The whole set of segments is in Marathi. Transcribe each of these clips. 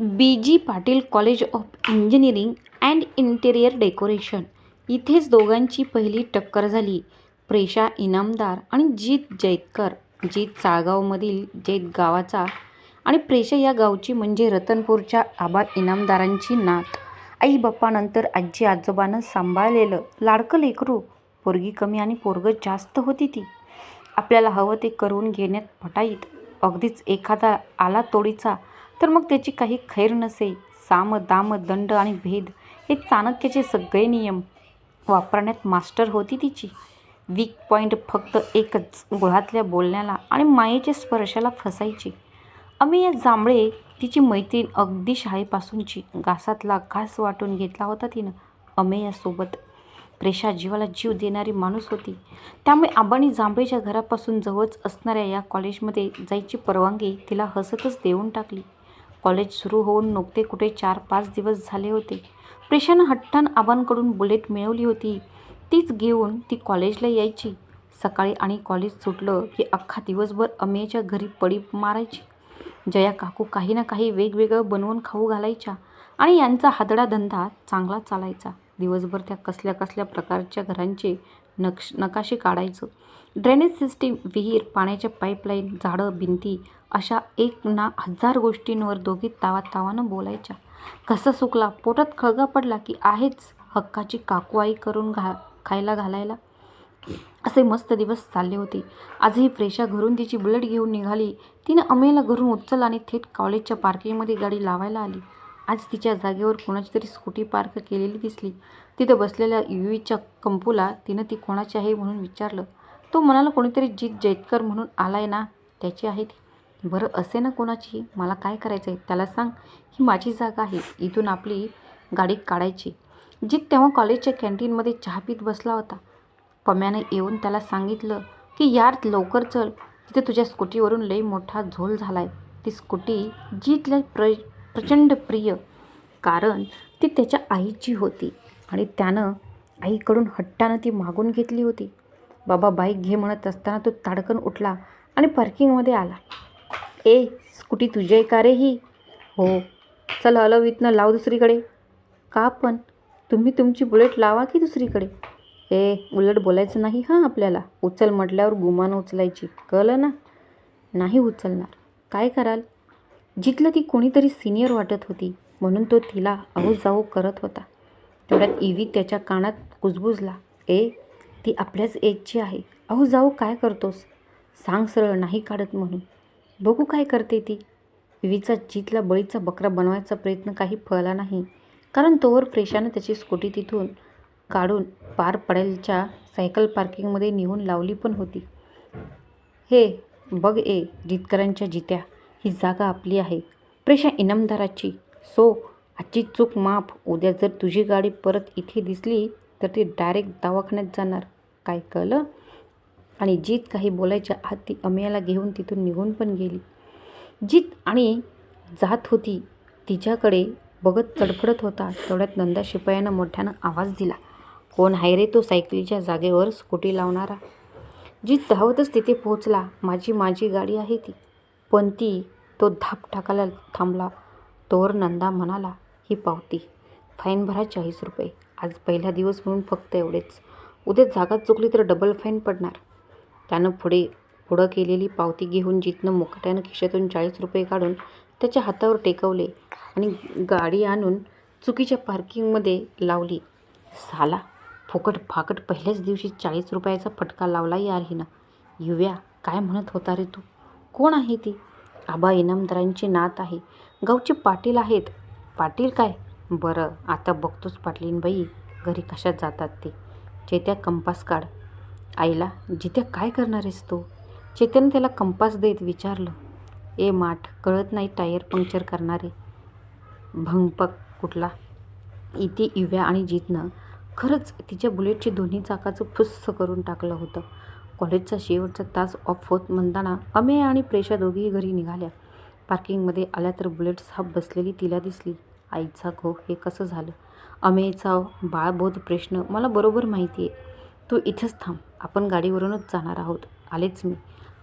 B G Patil college of engineering and interior decoration. इथेच दोघांची पहिली टक्कर झाली. प्रेषा इनामदार आणि जीत जैतकर जीत चाळगावमधील जैत गावाचा आणि प्रेषा या गावची म्हणजे रतनपूरच्या आबा इनामदारांची नात. आई बाप्पानंतर आजी आजोबानं सांभाळलेलं लाडकं लेकरू पोरगी कमी आणि पोरगं जास्त होती ती. आपल्याला हवं ते करून घेण्यात पटाईत अगदीच एखादा आला तोडीचा तर मग त्याची काही खैर नसे साम दाम दंड आणि भेद हे चाणक्याचे सगळे नियम वापरण्यात मास्टर होती तिची. वीक पॉईंट फक्त एकच गुळातल्या बोलण्याला आणि मायेच्या स्पर्शाला फसायची. अमेय जांभळे तिची मैत्रीण अगदी शाळेपासूनची घासातला घास वाटून घेतला होता तिनं. अमेयासोबत प्रेषा जीवाला जीव देणारी माणूस होती. त्यामुळे आबानी जांभळेच्या घरापासून जवळच असणाऱ्या या कॉलेजमध्ये जायची परवानगी तिला हसतच देऊन टाकली. कॉलेज सुरू होऊन नुकते कुठे चार पाच दिवस झाले होते. प्रेषानं हट्टान आबांकडून बुलेट मिळवली होती. तीच घेऊन ती कॉलेजला यायची. सकाळी आणि कॉलेज सुटलं की अख्खा दिवसभर अमेयच्या घरी पडी मारायची. जया काकू काही ना काही वेगवेगळं बनवून खाऊ घालायच्या आणि यांचा हादडा धंदा चांगला चालायचा. दिवसभर त्या कसल्या कसल्या प्रकारच्या घरांचे नक्ष नकाशे काढायचं. ड्रेनेज सिस्टीम विहीर पाण्याच्या पाईपलाईन झाडं भिंती अशा एक ना हजार गोष्टींवर दोघी तावा तावानं बोलायच्या. कसा सुकला पोटात खळगा पडला की आहेच हक्काची काकूआई करून घा खायला घालायला. असे मस्त दिवस चालले होते. आजही प्रेषा घरून तिची बुलेट घेऊन निघाली. तिनं अमेला घरून उचल आणि थेट कॉलेजच्या पार्किंगमध्ये गाडी लावायला आली. आज तिच्या जागेवर कोणाची तरी स्कूटी पार्क केलेली दिसली. तिथं बसलेल्या युवीच्या कंपूला तिनं ती कोणाची आहे म्हणून विचारलं. तो म्हणाला कोणीतरी जीत जैतकर म्हणून आलाय ना त्याची आहे ती. बरं असे ना कोणाची? मला काय करायचं आहे त्याला सांग. ही माझी जागा आहे. इथून आपली गाडी काढायची. जित तेव्हा कॉलेजच्या कॅन्टीनमध्ये चहा पीत बसला होता. पम्याने येऊन त्याला सांगितलं की यार लवकर चल. तिथे तुझ्या स्कूटीवरून लई मोठा झोल झाला आहे ती स्कूटी जीतला प्र प्रचंड प्रिय. कारण ती त्याच्या आईची होती आणि त्यानं आईकडून हट्टानं ती मागून घेतली होती. बाबा बाईक घे म्हणत असताना तो ताडकन उठला आणि पार्किंगमध्ये आला. ए स्कूटी तुझी आहे का रे ही? हो. चल हलव इथनं लाव दुसरीकडे. का पण? तुम्ही तुमची बुलेट लावा की दुसरीकडे? ए उलट बोलायचं नाही हां आपल्याला. उचल म्हटल्यावर गुमान उचलायची. कळलं ना? नाही उचलणार. काय कराल? जिथलं ती कोणीतरी सिनियर वाटत होती म्हणून तो तिला अहो जाऊ करत होता. तेवढ्यात इवी त्याच्या कानात कुजबुजला. ए ती आपल्याच एजची आहे. अहो जाऊ काय करतोस? सांग सरळ नाही काढत म्हणून. बघू काय करते ती. विचा जितला बळीचा बकरा बनवायचा प्रयत्न काही फळला नाही. कारण तोवर फ्रेशानं त्याची स्कूटी तिथून काढून पार पडेलच्या सायकल पार्किंगमध्ये नेऊन लावली पण होती. हे बघ ए जितकरांच्या जित्या. ही जागा आपली आहे. प्रेशा इनामदाराची. सो आजची चूक माफ. उद्या जर तुझी गाडी परत इथे दिसली तर ती डायरेक्ट दवाखान्यात जाणार. काय कळलं? आणि जीत काही बोलायच्या आत ती अमेयाला घेऊन तिथून निघून पण गेली. जीत आणि जात होती तिच्याकडे बघत चडफडत होता. तेवढ्यात नंदा शिपायानं मोठ्यानं आवाज दिला कोण आहे रे तो सायकलीच्या जागेवर स्कूटी लावणारा? जीत धावतच तिथे पोहोचला माझी माझी गाडी आहे ती. पण ती तो धाप टाकायला थांबला. तोवर नंदा म्हणाला ही पावती फाईन भरा चाळीस रुपये. आज पहिला दिवस म्हणून फक्त एवढेच. उद्या जागा चुकली तर डबल फाईन पडणार. त्यानं पुढे पुढं केलेली पावती घेऊन जितनं मुकाट्यानं खिशातून चाळीस रुपये काढून त्याच्या हातावर टेकवले आणि गाडी आणून चुकीच्या पार्किंगमध्ये लावली. साला फुकट फाकट पहिल्याच दिवशी चाळीस रुपयाचा फटका लावला यार हिनं. युव्या काय म्हणत होता रे तू? कोण आहे ती? आबा इनामदारांची नात आहे. गावचे पाटील आहेत. पाटील काय? बरं आता बघतोच पाटलीन बाई घरी कशात जातात ते? चेत्या कंपास काढ. आईला जिथे काय करणार आहेस तू? चेतन त्याला कंपास देत विचारलं. ए माठ कळत नाही टायर पंक्चर करणारे. भंगपक कुठला? इथे इव्या आणि जितनं. खरंच तिच्या बुलेटची दोन्ही चाकाचं फुस्स करून टाकलं होतं. कॉलेजचा शेवटचा तास ऑफ होत म्हणताना अमेय आणि प्रेषा दोघीही घरी निघाल्या. पार्किंगमध्ये आल्या तर बुलेट साप बसलेली तिला दिसली. आईचा घो हे कसं झालं? अमेयचा बाळबोध प्रश्न मला बरोबर माहिती आहे तू इथंच थांब. आपण गाडीवरूनच जाणार आहोत आलेच मी.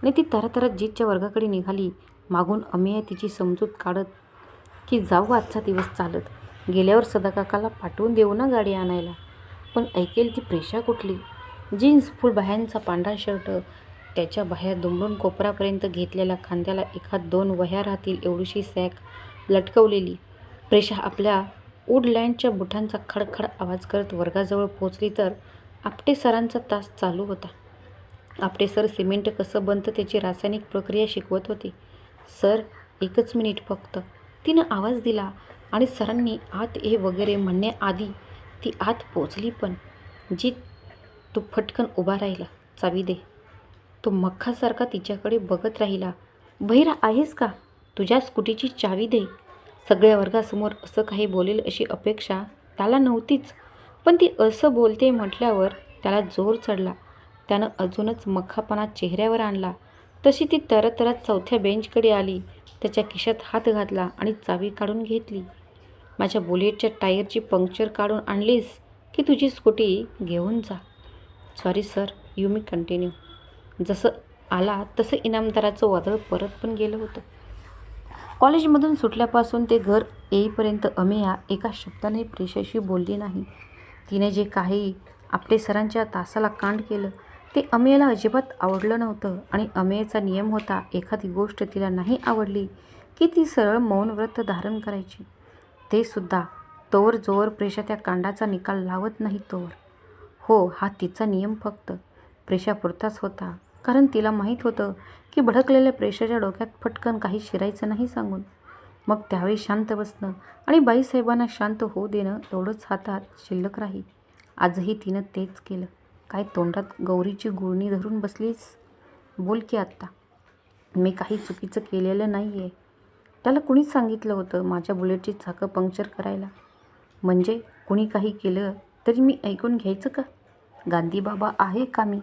आणि ती तरातरात जीतच्या वर्गाकडे निघाली. मागून अमेय तिची समजूत काढत की जाऊ आजचा दिवस चालत. गेल्यावर सदाकाकाला पाठवून देऊ ना गाडी आणायला. पण ऐकेल ती प्रेशा कुठली? जीन्स फुल बाह्यांचा पांढरा शर्ट त्याच्या बाहेर दुमडून कोपरापर्यंत घेतलेल्या खांद्याला एखाद दोन वह्या राहतील एवढीशी सॅक लटकवलेली. प्रेशा आपल्या वुडलँडच्या बुटांचा खडखड आवाज करत वर्गाजवळ पोचली तर आपटे सरांचा तास चालू होता. आपटे सर सिमेंट कसं बनतं त्याची रासायनिक प्रक्रिया शिकवत होते. सर एकच मिनिट फक्त. तिनं आवाज दिला आणि सरांनी आत ये वगैरे म्हणण्याआधी ती आत पोचली पण. जी तो फटकन उभा राहिला चावी दे. तो मख्खासारखा तिच्याकडे बघत राहिला. बहिरा आहेस का? तुझ्या स्कूटीची चावी दे. सगळ्या वर्गासमोर असं काही बोलेल अशी अपेक्षा त्याला नव्हतीच. पण ती असं बोलते म्हटल्यावर त्याला जोर चढला. त्यानं अजूनच मख्खापणा चेहऱ्यावर आणला. तशी ती तरत तरत चौथ्या बेंचकडे आली. त्याच्या खिशात हात घातला आणि चावी काढून घेतली. माझ्या बुलेटच्या टायरची पंक्चर काढून आणलीस की तुझी स्कूटी घेऊन जा. सॉरी सर यू मी कंटिन्यू. जसं आला तसं इनामदाराचं वादळ परत पण गेलं होतं. कॉलेजमधून सुटल्यापासून ते घर येईपर्यंत अमेया एका शब्दाने प्रेशाशी बोलली नाही. तिने जे काही आपले सरांच्या तासाला कांड केलं ते अमेयला अजिबात आवडलं नव्हतं आणि अमेयचा नियम होता एखादी गोष्ट तिला नाही आवडली की ती सरळ मौन व्रत धारण करायची. ते सुद्धा तोवर जोवर प्रेशा त्या कांडाचा निकाल लावत नाही तोवर. हो हा तिचा नियम फक्त. प्रेशापुरताच होता कारण तिला माहीत होतं की भडकलेल्या प्रेशाच्या डोक्यात फटकन काही शिरायचं नाही सांगून. मग त्यावेळी शांत बसणं आणि बाईसाहेबांना शांत होऊ देणं एवढंच हातात शिल्लक राही आजही तिनं तेच केलं. काय तोंडात गौरीची गुळणी धरून बसलीस? बोल की आत्ता. मी काही चुकीचं केलेलं नाही आहे त्याला कुणीच सांगितलं होतं माझ्या बुलेटची चाकं पंक्चर करायला. म्हणजे कुणी काही केलं तरी मी ऐकून घ्यायचं का? गांधीबाबा आहे का मी?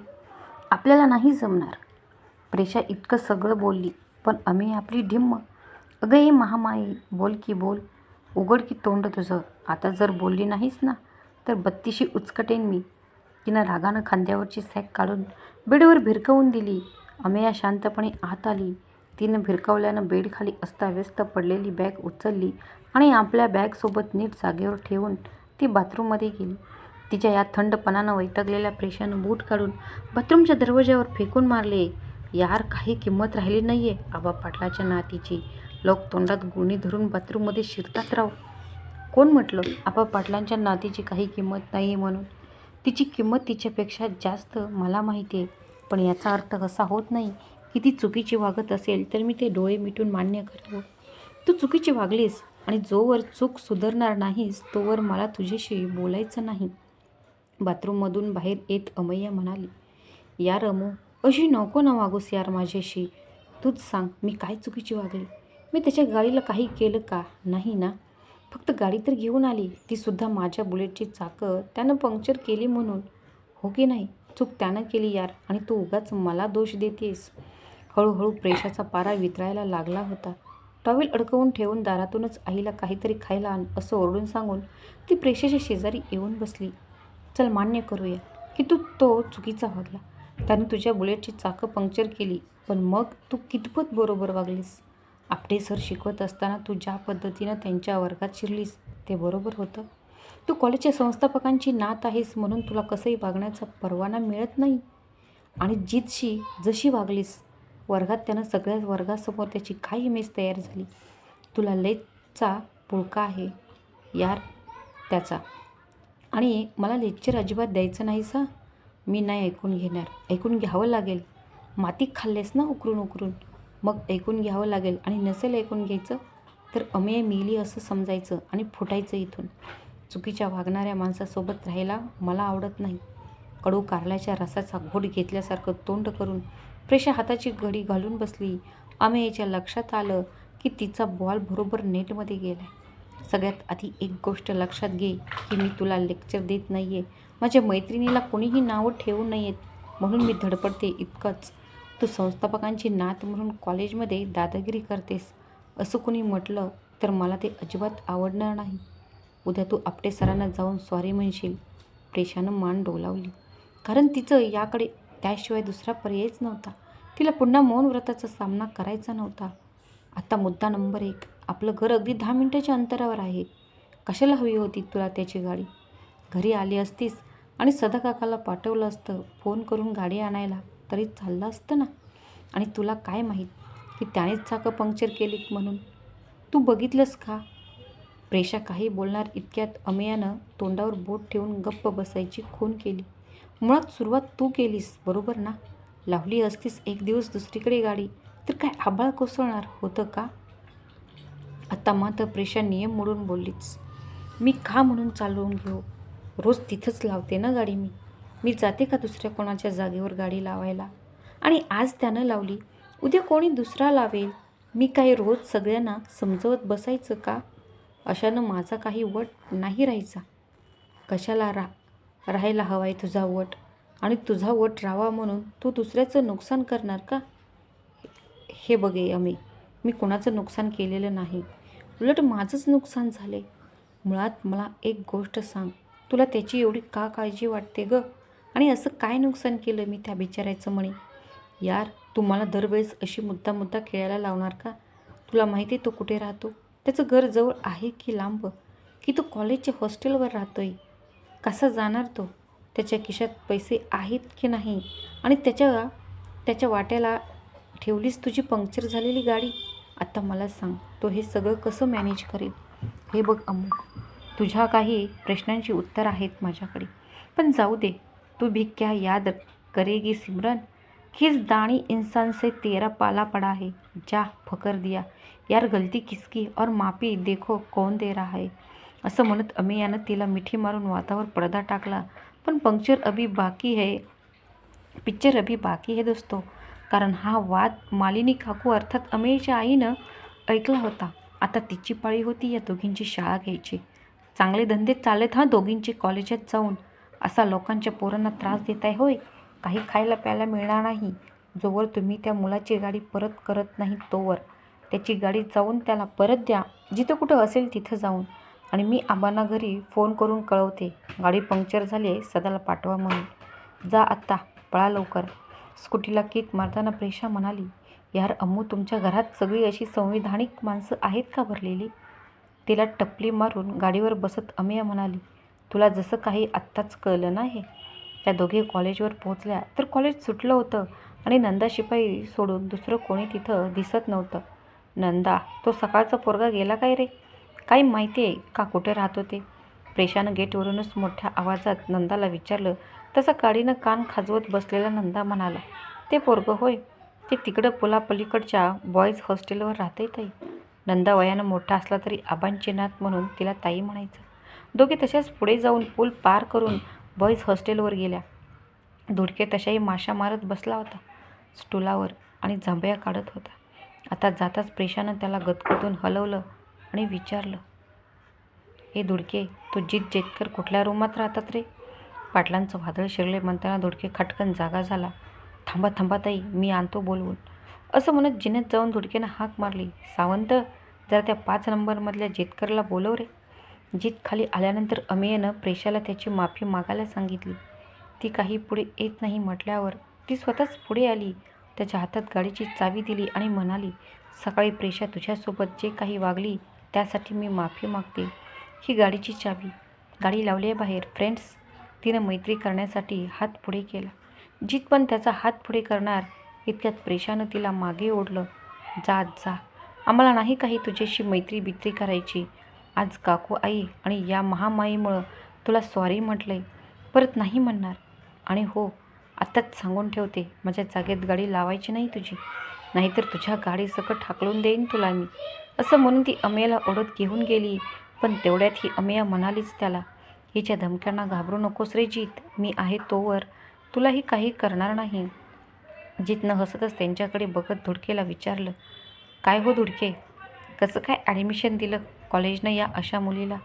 आपल्याला नाही जमणार. प्रेशा इतकं सगळं बोलली पण आम्ही आपली ढिम्म अगं ये महामाई बोल की बोल. उघड की तोंड तुझं. आता जर बोलली नाहीस ना तर बत्तीशी उचकटेन मी. तिनं रागानं खांद्यावरची सॅक काढून बेडवर भिरकवून दिली. अमेया शांतपणे आत आली. तिनं भिरकवल्यानं बेडखाली अस्ताव्यस्त पडलेली बॅग उचलली आणि आपल्या बॅगसोबत नीट जागेवर ठेवून ती बाथरूममध्ये गेली. तिच्या या थंडपणानं वैतागलेल्या प्रेशानं बूट काढून बाथरूमच्या दरवाज्यावर फेकून मारले. यार काही किंमत राहिली नाही आहे आबा पाटलाच्या नातीची. लोक तोंडात गुणी धरून बाथरूममध्ये शिरतात राव. कोण म्हटलं? आपा पाटलांच्या नातीची काही किंमत नाही आहे म्हणून. तिची किंमत तिच्यापेक्षा जास्त मला माहिती आहे. पण याचा अर्थ असा होत नाही की ती चुकीची वागत असेल तर मी ते डोळे मिटून मान्य करतो तू चुकीची वागलीस आणि जोवर चूक सुधारणार नाहीस तोवर मला तुझ्याशी बोलायचं नाही. बाथरूममधून बाहेर येत अमय्या म्हणाली यार अमो अशी नको ना वागूस यार माझ्याशी. तूच सांग मी काय चुकीची वागली? मी त्याच्या गाडीला काही केलं का? नाही ना. फक्त गाडी तर घेऊन आली. ती सुद्धा माझ्या बुलेटची चाकं त्यानं पंक्चर केली म्हणून. हो की नाही? चूक त्यानं केली यार. आणि तू उगाच मला दोष देतेस. हळूहळू प्रेशाचा पारा वितरायला लागला होता. टॉवेल अडकवून ठेवून दारातूनच आईला काहीतरी खायला आण असं ओरडून सांगून ती प्रेशाच्या शेजारी येऊन बसली. चल मान्य करूया की तू तो चुकीचा वागला. त्याने तुझ्या बुलेटची चाकं पंक्चर केली. पण मग तू कितपत बरोबर वागलीस? आपटे सर शिकवत असताना तू ज्या पद्धतीनं त्यांच्या वर्गात शिरलीस ते बरोबर होतं. तू कॉलेजच्या संस्थापकांची नात आहेस म्हणून तुला कसंही वागण्याचा परवाना मिळत नाही. आणि जितशी जशी वागलीस वर्गात त्यानं सगळ्या वर्गासमोर त्याची काय इमेज तयार झाली. तुला लेचा पुळका आहे यार त्याचा. आणि मला लेक्चर अजिबात द्यायचं नाही सा मी नाही ऐकून घेणार. ऐकून घ्यावं लागेल. माती खाल्लेस ना उकरून उकरून मग ऐकून घ्यावं लागेल आणि नसेल ऐकून घ्यायचं तर अमेय मिली असं समजायचं आणि फुटायचं इथून. चुकीच्या वागणाऱ्या माणसासोबत राहायला मला आवडत नाही. कडू कारल्याच्या रसाचा घोट घेतल्यासारखं तोंड करून प्रेशा हाताची घडी घालून बसली. अमेयच्या लक्षात आलं की तिचा बॉल बरोबर नेटमध्ये गेला सगळ्यात आधी एक गोष्ट लक्षात घे की मी तुला लेक्चर देत नाही आहे माझ्या मैत्रिणीला कोणीही नावं ठेवू नयेत. म्हणून मी धडपडते इतकंच. तू संस्थापकांची नात म्हणून कॉलेजमध्ये दादागिरी करतेस असं कोणी म्हटलं तर मला ते अजिबात आवडणार नाही. उद्या तू आपटे सरांना जाऊन सॉरी म्हणशील. प्रेशानं मान डोलावली. कारण तिचं याकडे त्याशिवाय दुसरा पर्यायच नव्हता. तिला पुन्हा मौन व्रताचा सामना करायचा नव्हता. आता मुद्दा नंबर एक आपलं घर अगदी दहा मिनिटाच्या अंतरावर आहे. कशाला हवी होती तुला त्याची गाडी? घरी आली असतीस आणि सदा काकाला पाठवलं असतं फोन करून गाडी आणायला. तरी चाललं असतं ना. आणि तुला काय माहीत की त्यानेच चाकं पंक्चर केलीत म्हणून. तू बघितलंस का? प्रेषा काही बोलणार इतक्यात अमेयानं तोंडावर बोट ठेवून गप्प बसायची खून केली. मुळात सुरुवात तू केलीस बरोबर ना? लावली असतीस एक दिवस दुसरीकडे गाडी. तर काय आबाळ कोसळणार होतं का? आता मात्र प्रेषा नियम मोडून बोललीच. मी का म्हणून चालवून घेऊ? रोज तिथंच लावते ना गाडी मी. मी जाते का दुसऱ्या कोणाच्या जागेवर गाडी लावायला? आणि आज त्यानं लावली. उद्या कोणी दुसरा लावेल? मी काय रोज सगळ्यांना समजवत बसायचं का? अशानं माझा काही वट नाही राहायचा. कशाला रा राहायला हवाय तुझा वट? आणि तुझा वट राहावा म्हणून तू दुसऱ्याचं नुकसान करणार का? हे बघे अमी मी कोणाचं नुकसान केलेलं नाही. उलट माझंच नुकसान झाले मुळात मला एक गोष्ट सांग. तुला त्याची एवढी का काळजी वाटते गं? आणि असं काय नुकसान केलं मी त्या बिचारायचं म्हणे? यार तू मला दरवेळेस अशी मुद्दा मुद्दा खेळायला लावणार का? तुला माहिती आहे तो कुठे राहतो? त्याचं घर जवळ आहे की लांब? की तो कॉलेजच्या हॉस्टेलवर राहतोय? कसा जाणार तो? त्याच्या खिशात पैसे आहेत की नाही? आणि त्याच्या त्याच्या वाट्याला ठेवलीस तुझी पंक्चर झालेली गाडी? आता मला सांग तो हे सगळं कसं मॅनेज करेल? हे बघ अमू तुझ्या काही प्रश्नांची उत्तर आहेत माझ्याकडे. पण जाऊ दे तू भी क्या याद करेगी सिमरन? किस दानी इंसान से तेरा पाला पड़ा है। जा फकर दिया। यार गलती किसकी? और माफी देखो कौन दे रहा है। असं म्हणत अमेयानं तिला मिठी मारून वातावर पडदा टाकला. पण पंक्चर अभी बाकी है। पिक्चर अभी बाकी है दोस्तो। कारण हा वाद मालिनी काकू अर्थात अमेयच्या आईनं ऐकला होता. आता तिची पाळी होती या दोघींची शाळा घ्यायची. चांगले धंदे चालत हां दोघींचे कॉलेजात जाऊन. असा लोकांच्या पोरांना त्रास देताय होय. काही खायला प्यायला मिळणार नाही. जोवर तुम्ही त्या मुलाची गाडी परत करत नाही तोवर. त्याची गाडी जाऊन त्याला परत द्या. जिथं कुठं असेल तिथं जाऊन. आणि मी आबांना घरी फोन करून कळवते. गाडी पंक्चर झाली आहे सदाला पाठवा म्हणून. जा आत्ता पळा लवकर. स्कूटीला किक मारताना प्रेषा म्हणाली यार अम्मू तुमच्या घरात सगळी अशी संविधानिक माणसं आहेत का भरलेली? तिला टपली मारून गाडीवर बसत अमिया म्हणाली तुला जसं काही आत्ताच कळलं ना हे त्या दोघे कॉलेजवर पोहोचल्या. तर कॉलेज सुटलं होतं आणि नंदा शिपाई सोडून दुसरं कोणी तिथं दिसत नव्हतं. नंदा तो सकाळचा पोरगा गेला काय रे? काही माहिती आहे का? कुठे राहतो ते प्रेशानं गेटवरूनच मोठ्या आवाजात नंदाला विचारलं. तसं काडीनं कान खाजवत बसलेला नंदा म्हणाला ते पोरगं होय? ते तिकडं पुलापलीकडच्या बॉईज हॉस्टेलवर राहते ताई. नंदा वयानं मोठा असला तरी आबांचे नात म्हणून तिला ताई म्हणायचं. दोघे तशाच पुढे जाऊन पूल पार करून बॉईज हॉस्टेलवर गेल्या. धुडके तशाही माशा मारत बसला होता. स्टुलावर आणि जांभया काढत होता. आता जाताच प्रेशानं त्याला गदगदून हलवलं आणि विचारलं हे धुडके तू जीत जेतकर कुठल्या रूमात राहतात रे? पाटलांचं वादळ शिरले म्हणताना धुडके खटकन जागा झाला. थांबा थांबा ताई मी आणतो बोलवून. असं म्हणत जिनेत जाऊन धुडकेनं हाक मारली. सावंत जरा त्या पाच नंबरमधल्या जेतकरला बोलव रे. जीत खाली आल्यानंतर अमेयनं प्रेशाला त्याची माफी मागायला सांगितली. ती काही पुढे येत नाही म्हटल्यावर ती स्वतःच पुढे आली. त्याच्या हातात गाडीची चावी दिली आणि म्हणाली सकाळी प्रेषा तुझ्यासोबत जे काही वागली त्यासाठी मी माफी मागते. ही गाडीची चावी. गाडी लावली आहे बाहेर फ्रेंड्स तिनं मैत्री करण्यासाठी हात पुढे केला. जीत पण त्याचा हात पुढे करणार. इतक्यात प्रेशानं तिला मागे ओढलं. जा जा. आम्हाला नाही काही तुझ्याशी मैत्री बित्री करायची. आज काकू आई आणि या महामाईमुळं तुला सॉरी म्हटलंय. परत नाही म्हणणार. आणि हो आत्ताच सांगून ठेवते. माझ्या जागेत गाडी लावायची नाही तुझी. नाहीतर तुझ्या गाडीसकट हाकलून देईन तुला मी. असं म्हणून ती अमेयाला ओढत घेऊन गेली. पण तेवढ्यात ही अमेया म्हणालीच त्याला हिच्या धमक्यांना घाबरू नकोस रे जीत. मी आहे तोवर. तुलाही काही करणार नाही. जितनं हसतच त्यांच्याकडे बघत धुडकेला विचारलं काय हो धुडके? कसं काय ॲडमिशन दिलं? कॉलेजनं या अशा मुलीला.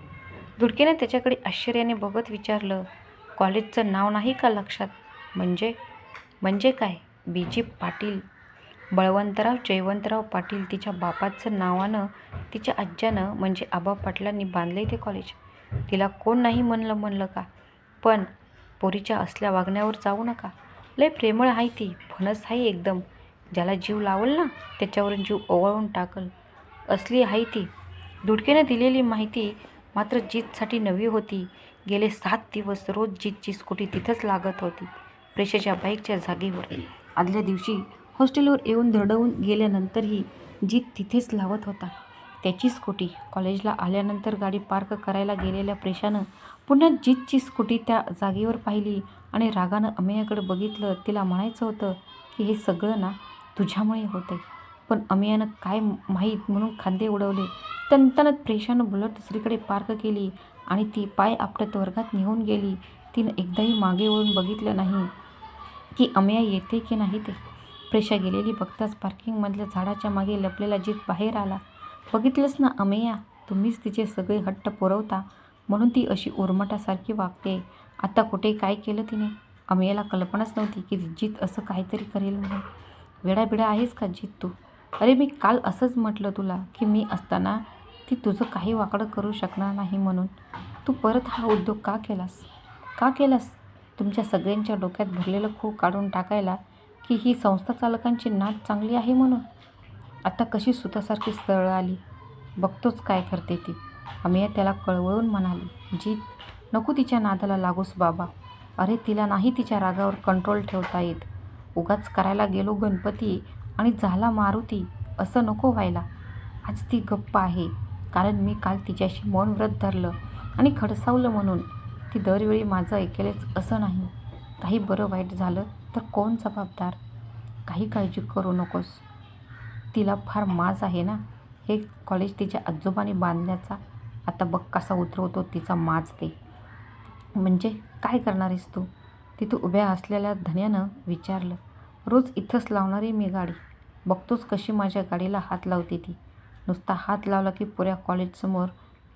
दुडकेने त्याच्याकडे आश्चर्याने बघत विचारलं कॉलेजचं नाव नाही का लक्षात? म्हणजे? म्हणजे काय? बी. जी. पाटील? बळवंतराव जयवंतराव पाटील तिच्या बापाचं नावानं तिच्या आज्यानं म्हणजे आबा पाटलांनी बांधले ते कॉलेज. तिला कोण नाही म्हणलं म्हणलं का? पण पोरीच्या असल्या वागण्यावर जाऊ नका. लय प्रेमळ आहे ती फणस आहे एकदम. ज्याला जीव लावल ना त्याच्यावरून जीव ओवाळून टाकल. असली आहे ती दुडकेने दिलेली माहिती मात्र जीतसाठी नवी होती गेले सात दिवस रोज जीतची स्कूटी तिथंच लागत होती प्रेशाच्या बाईकच्या जागेवर. आदल्या दिवशी हॉस्टेलवर येऊन धडवून गेल्यानंतरही जीत तिथेच लावत होता. त्याची स्कूटी कॉलेजला आल्यानंतर गाडी पार्क करायला गेलेल्या प्रेशानं पुन्हा जीतची स्कूटी त्या जागेवर पाहिली आणि रागानं अमेयाकडे बघितलं तिला म्हणायचं होतं की हे सगळं ना तुझ्यामुळे होतं पण अमियानं काय माहीत म्हणून खांदे उडवले. तनतनत प्रेशानं बुलट दुसरीकडे पार्क केली आणि ती पाय आपटत वर्गात निघून गेली. तिनं एकदाही मागे वळून बघितलं नाही की अमिया येते की नाही ते. प्रेषा गेलेली बघताच पार्किंगमधल्या झाडाच्या मागे लपलेला जीत बाहेर आला. बघितलंच ना अमेया तुम्हीच तिचे सगळे हट्ट पुरवता म्हणून ती अशी उर्मटासारखी वागते. आता कुठे काय केलं तिने? अमेयाला कल्पनाच नव्हती की जीत असं काहीतरी करेल म्हणून. वेडाबिडा आहेस का जीत तू? अरे मी काल असंच म्हटलं तुला की मी असताना ती तुझं काही वाकडं करू शकणार नाही म्हणून. तू परत हा उद्योग का केलास? का केलास? तुमच्या सगळ्यांच्या डोक्यात भरलेलं खूप काढून टाकायला की ही संस्था चालकांची नाद चांगली आहे म्हणून? आता कशी सुतासारखी सरळ आली? बघतोच काय करते ती. अमिया त्याला कळवळून म्हणाली जीत नको तिच्या नादाला लागूस बाबा. अरे तिला नाही तिच्या रागावर कंट्रोल ठेवता येत. उगाच करायला गेलो गणपती आणि झाला मारुती असं नको व्हायला. आज ती गप्प आहे कारण मी काल तिच्याशी मौन व्रत धरलं आणि खडसावलं म्हणून. ती दरवेळी माझं ऐकेलच असं नाही. काही बरं वाईट झालं तर कोण जबाबदार? काही काळजी करू नकोस. तिला फार माज आहे ना? हे कॉलेज तिच्या आजोबाने बांधल्याचा? आता बघ कसा उतरवतो तिचा माज ते. म्हणजे काय करणार आहेस तू? तिथं उभ्या असलेल्या धन्यानं विचारलं. रोज इथंच लावणारी मी गाडी. बघतोच कशी माझ्या गाडीला हात लावते ती. नुसता हात लावला की पुऱ्या कॉलेजसमोर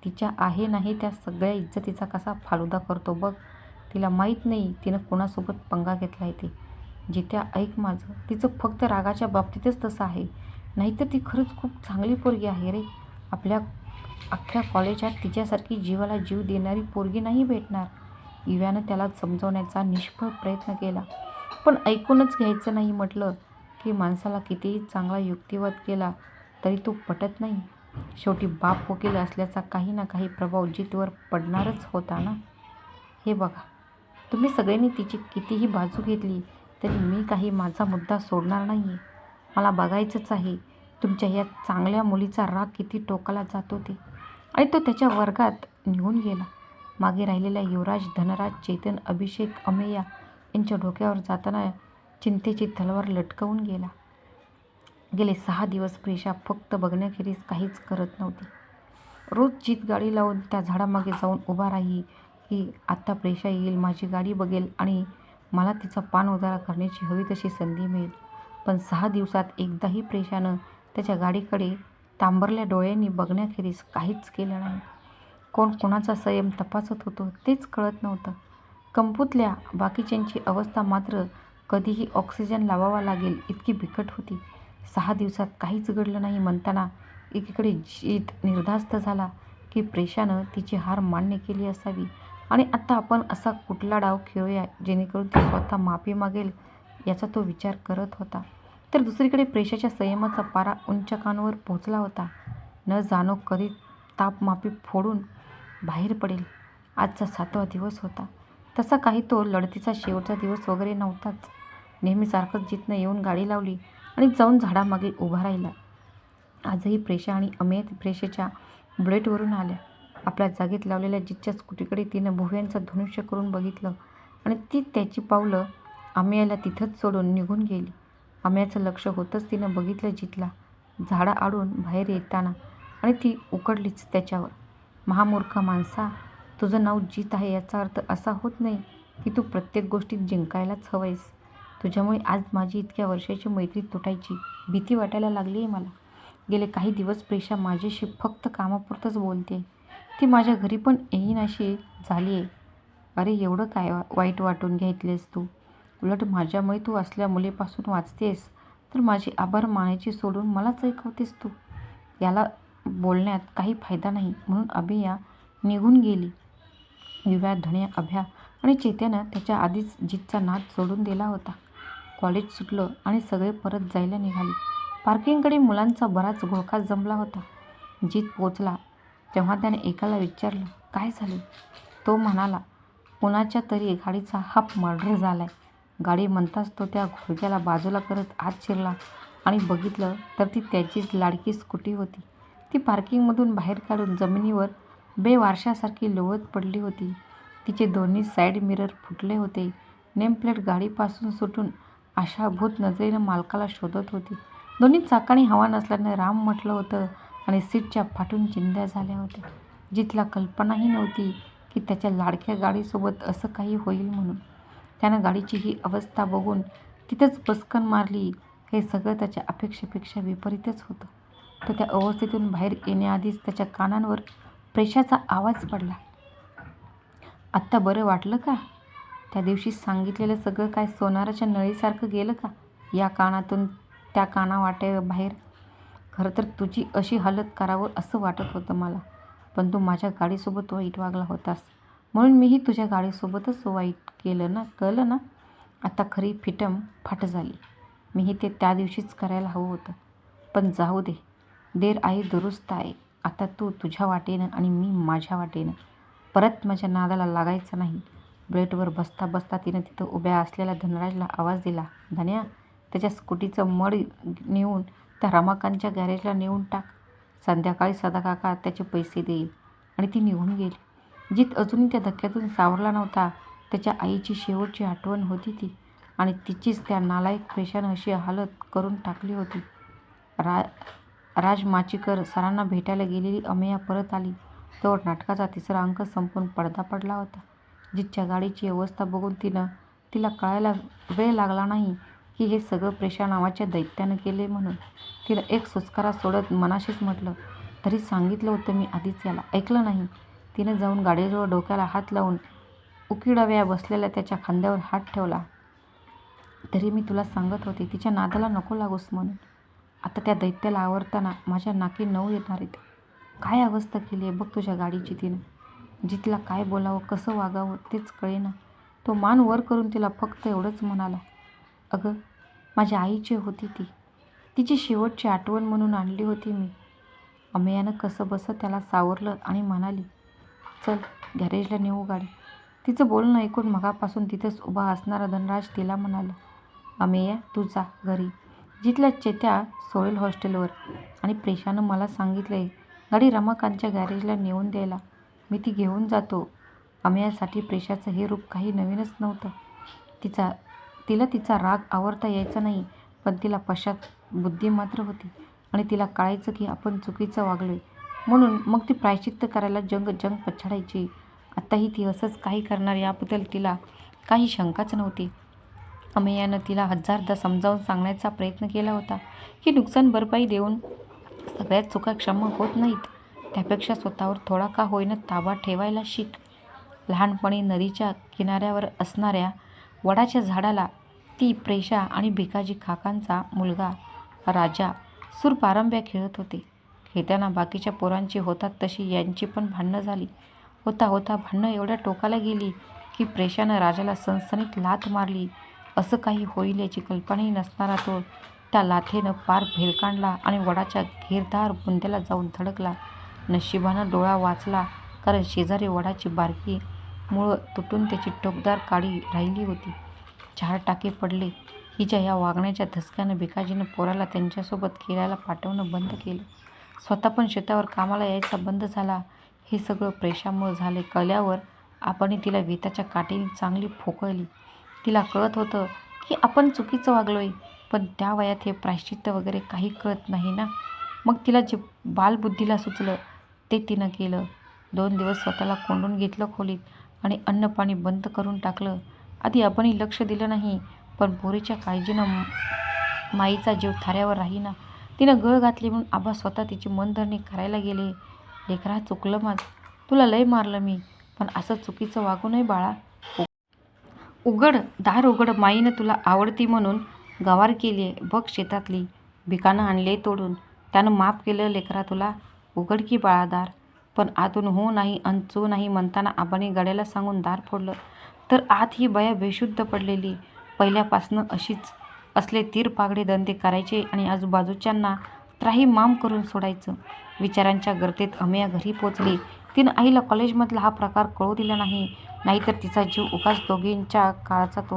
तिच्या आहे नाही त्या सगळ्या इज्जतीचा कसा फालुदा करतो बघ. तिला माहीत नाही तिनं कोणासोबत पंगा घेतला आहे ते. जित्या ऐक माझं तिचं फक्त रागाच्या बाबतीतच तसं आहे. नाहीतर ती खरंच खूप चांगली पोरगी आहे रे. आपल्या अख्ख्या कॉलेजात तिच्यासारखी जीवाला जीव देणारी पोरगी नाही भेटणार. इव्यानं त्याला समजवण्याचा निष्फळ प्रयत्न केला. पण ऐकूनच घ्यायचं नाही म्हटलं. की माणसाला कितीही चांगला युक्तिवाद केला तरी तो पटत नाही. शेवटी बाप वकील असल्याचा काही ना काही प्रभाव जितवर पडणारच होता ना? हे बघा तुम्ही सगळ्यांनी तिची कितीही बाजू घेतली तरी मी काही माझा मुद्दा सोडणार नाही आहे मला बघायचंच आहे तुमच्या या चांगल्या मुलीचा राग किती टोकाला जातो ते आणि तो त्याच्या वर्गात निघून गेला. मागे राहिलेल्या युवराज धनराज चेतन अभिषेक अमेया यांच्या डोक्यावर जाताना चिंतेची तलवार लटकवून गेला. गेले सहा दिवस प्रेषा फक्त बघण्याखेरीज काहीच करत नव्हती. रोज जीत गाडी लावून त्या झाडामागे जाऊन उभा राही की आत्ता प्रेषा येईल माझी गाडी बघेल आणि मला तिचा पान उदारा करण्याची हवी तशी संधी मिळेल. पण सहा दिवसात एकदाही प्रेषानं त्याच्या गाडीकडे तांबरल्या डोळ्यांनी बघण्याखेरीज काहीच केलं नाही. कोण कोणाचा संयम तपासत होतो तेच कळत नव्हतं. कंपूतल्या बाकीच्यांची अवस्था मात्र कधीही ऑक्सिजन लावावा लागेल इतकी बिकट होती. सहा दिवसात काहीच घडलं नाही म्हणताना एकीकडे जीत निर्धास्त झाला की प्रेशानं तिची हार मान्य केली असावी. आणि आता आपण असा कुठला डाव खेळूया जेणेकरून ती स्वतः माफी मागेल याचा तो विचार करत होता. तर दुसरीकडे प्रेषाच्या संयमाचा पारा उंचकांवर पोहोचला होता. न जाणो कधी तापमापी फोडून बाहेर पडेल. आजचा सातवा दिवस होता. तसा काही तो लढतीचा शेवटचा दिवस वगैरे नव्हताच. नेहमीसारखंच जितनं येऊन गाडी लावली आणि जाऊन झाडामागे उभा राहिला. आजही प्रेषा आणि अमेय प्रेषेच्या बुलेटवरून आल्या. आपल्या जागेत लावलेल्या जितच्या स्कूटीकडे तिनं भुव्यांचं धनुष्य करून बघितलं आणि ती त्याची पावलं अमेयाला तिथंच सोडून निघून गेली. अमेयाचं लक्ष होतंच तिनं बघितलं जितला झाडा आडून बाहेर येताना आणि ती उकडलीच त्याच्यावर. महामूर्ख माणसा तुझं नाव जीत आहे याचा अर्थ असा होत नाही की तू प्रत्येक गोष्टीत जिंकायलाच हवंयस. तुझ्यामुळे आज माझी इतक्या वर्षाची मैत्री तुटायची भीती वाटायला लागली आहे मला. गेले काही दिवस प्रेषा माझ्याशी फक्त कामापुरतंच बोलते ती माझ्या घरी पण येईनाशी झाली आहे. अरे एवढं काय वाईट वाटून घेतलेस तू? उलट माझ्यामुळे तू असल्या मुलीपासून वाचतेस. तर माझे आभार मानायची सोडून मलाच ऐकवतेस तू? याला बोलण्यात काही फायदा नाही म्हणून अभिया निघून गेली. युव्या धण्या अभ्या आणि चेत्यानं त्याच्या आधीच जितचा नाद सोडून दिला होता. कॉलेज सुटलं आणि सगळे परत जायला निघाले. पार्किंगकडे मुलांचा बराच घोळका जमला होता. जीत पोचला तेव्हा त्याने एकाला विचारलं काय झालं? तो म्हणाला कुणाच्या तरी गाडीचा हाफ मर्डर झालाय. गाडी म्हणताच तो त्या घोळक्याला बाजूला करत आत शिरला आणि बघितलं तर ती त्याचीच लाडकी स्कूटी होती. ती पार्किंगमधून बाहेर काढून जमिनीवर बेवारशासारखी लोळत पडली होती. तिचे दोन्ही साईड मिरर फुटले होते. नेमप्लेट गाडीपासून सुटून आशाभूत नजरेनं मालकाला शोधत होती. दोन्ही चाकांनी हवा नसल्यानं राम म्हटलं होतं आणि सीटच्या फाटून चिंध्या झाल्या होत्या. जितला कल्पनाही नव्हती की त्याच्या लाडक्या गाडीसोबत असं काही होईल म्हणून. त्यानं गाडीची ही अवस्था बघून तिथंच बसकन मारली. हे सगळं त्याच्या अपेक्षेपेक्षा विपरीतच होतं. तो त्या अवस्थेतून बाहेर येण्याआधीच त्याच्या कानांवर प्रेशाचा आवाज पडला. आत्ता बरं वाटलं का? त्या दिवशी सांगितलेलं सगळं काय सोनाराच्या नळीसारखं गेलं का? या कानातून त्या काना वाटे बाहेर. खरं तर तुझी अशी हालत करावं असं वाटत होतं मला. पण तू माझ्या गाडीसोबत वाईट वागला होतास. म्हणून मीही तुझ्या गाडीसोबतच वाईट केलं ना कळलं ना? आता खरी फिटम फाट झाली. मीही ते त्या दिवशीच करायला हवं होतं. पण जाऊ दे. देर आई दुरुस्त आहे. आता तू तुझ्या वाटेनं आणि मी माझ्या वाटेनं. परत माझ्या नादाला लागायचं नाही. ब्रेटवर बसता बसता तिनं तिथं उभ्या असलेल्या धनराजला आवाज दिला धन्या त्याच्या स्कूटीचं मड नेऊन त्या रमाकांतच्या गॅरेजला नेऊन टाक. संध्याकाळी सदाकाका त्याचे पैसे देईल. आणि ती निघून गेली. जित अजूनही त्या धक्क्यातून सावरला नव्हता त्याच्या आईची शेवटची आठवण होती ती. आणि तिचीच त्या नालायक पेशानं अशी हालत करून टाकली होती. रा राज माचीकर सरांना भेटायला गेलेली अमेया परत आली. तर नाटकाचा तिसरा अंक संपून पडदा पडला होता. जिच्या गाडीची अवस्था बघून तिनं तिला कळायला वेळ लागला नाही की हे सगळं प्रेशा नावाच्या दैत्यानं केले म्हणून. तिनं एक सुस्कारा सोडत मनाशीच म्हटलं तरी सांगितलं होतं मी आधीच याला. ऐकलं नाही. तिनं जाऊन गाडीजवळ डोक्याला हात लावून उकिडाव्या बसलेल्या त्याच्या खांद्यावर हात ठेवला. तरी मी तुला सांगत होते तिच्या नादाला नको लागूस म्हणून. आता त्या दैत्याला आवरताना माझ्या नाकी नऊ येणार आहेत. काय अवस्था केली आहे बघ तुझ्या गाडीची तिनं. जितला काय बोलावं कसं वागावं तेच कळेना. तो मान वर करून तिला फक्त एवढंच म्हणाला अगं माझ्या आईची होती ती तिची शेवटची आठवण म्हणून आणली होती मी. अमेयानं कसं बसं त्याला सावरलं आणि म्हणाली चल गॅरेजला नेऊ गाडी. तिचं बोलणं ऐकून मगापासून तिथंच उभा असणारा धनराज तिला म्हणाला अमेया तू जा घरी. जिथल्या चेत्या सोयल हॉस्टेलवर. आणि प्रेशानं मला सांगितलं आहे गाडी रमाकांतच्या गॅरेजला नेऊन द्यायला. मी ती घेऊन जातो. अमेयासाठी प्रेशाचं हे रूप काही नवीनच नव्हतं. तिचा तिला तिचा राग आवरता यायचा नाही पण तिला पश्चात बुद्धी मात्र होती. आणि तिला कळायचं की आपण चुकीचं वागलो आहे म्हणून मग ती प्रायश्चित्त करायला जंग जंग पछाडायची. आत्ताही ती असंच काही करणार याबद्दल तिला काही शंकाच नव्हती. अमेयानं तिला हजारदा समजावून सांगण्याचा प्रयत्न केला होता की नुकसान भरपाई देऊन सगळ्यात चुका क्षमा होत नाहीत. त्यापेक्षा स्वतःवर थोडा का होईना ताबा ठेवायला शिक. लहानपणी नदीच्या किनाऱ्यावर असणाऱ्या वडाच्या झाडाला ती प्रेषा आणि भिकाजी काकांचा मुलगा राजा सूरपारंब्या खेळत होते. खेळताना बाकीच्या पोरांची होतात तशी यांची पण भांडणं झाली. होता होता भांडणं एवढ्या टोकाला गेली की प्रेशानं राजाला सणसणीत लाथ मारली. असं काही होईल याची कल्पनाही नसणारा तो त्या लाथेनं पार भेलकांडला आणि वडाच्या घेरदार बुंद्याला जाऊन धडकला. नशिबानं डोळा वाचला कारण शेजारी वडाची बारकी मुळं तुटून त्याची टोकदार काडी राहिली होती. चार टाके पडले. हिच्या या वागण्याच्या धसक्यानं भिकाजीनं पोराला त्यांच्यासोबत खेळायला पाठवणं बंद केलं. स्वतः पण शेतावर कामाला यायचा बंद झाला. हे सगळं प्रेशामुळं झाले. कळल्यावर आपण तिला वेताच्या काठीने चांगली फोकळली. तिला कळत होतं की आपण चुकीचं वागलो आहे पण त्या वयात हे प्रायश्चित्त वगैरे काही कळत नाही ना. मग तिला जे बालबुद्धीला सुचलं ते तिनं केलं. दोन दिवस स्वतःला कोंडून घेतलं खोलीत आणि अन्नपाणी बंद करून टाकलं. आधी आपणही लक्ष दिलं नाही पण पोरीच्या काळजीनं माईचा जीव थाऱ्यावर राहीना. तिनं गळ घातली म्हणून आबा स्वतः तिची मनधरणी करायला गेले. लेकरा चुकलं माझं. तुला लय मारलं मी पण असं चुकीचं वागू नये बाळा. उघड दार उघड माईनं तुला आवडती म्हणून गवार केली आहे. बघ शेतातली भिकानं आणले तोडून. त्यानं माफ केलं लेकरा तुला. उघड की बाळादार. पण आतून हो नाही अंचू नाही म्हणताना आबाने गड्याला सांगून दार फोडलं. तर आत ही बया बेशुद्ध पडलेली. पहिल्यापासनं अशीच असले तीर पागडे धंदे करायचे आणि आजूबाजूच्यांना त्राही माम करून सोडायचं. विचारांच्या गर्तेत अमेया घरी पोचली. तिनं आईला कॉलेजमधला हा प्रकार कळू दिला नाही. नाहीतर तिचा जीव उगाच दोघींच्या काळजात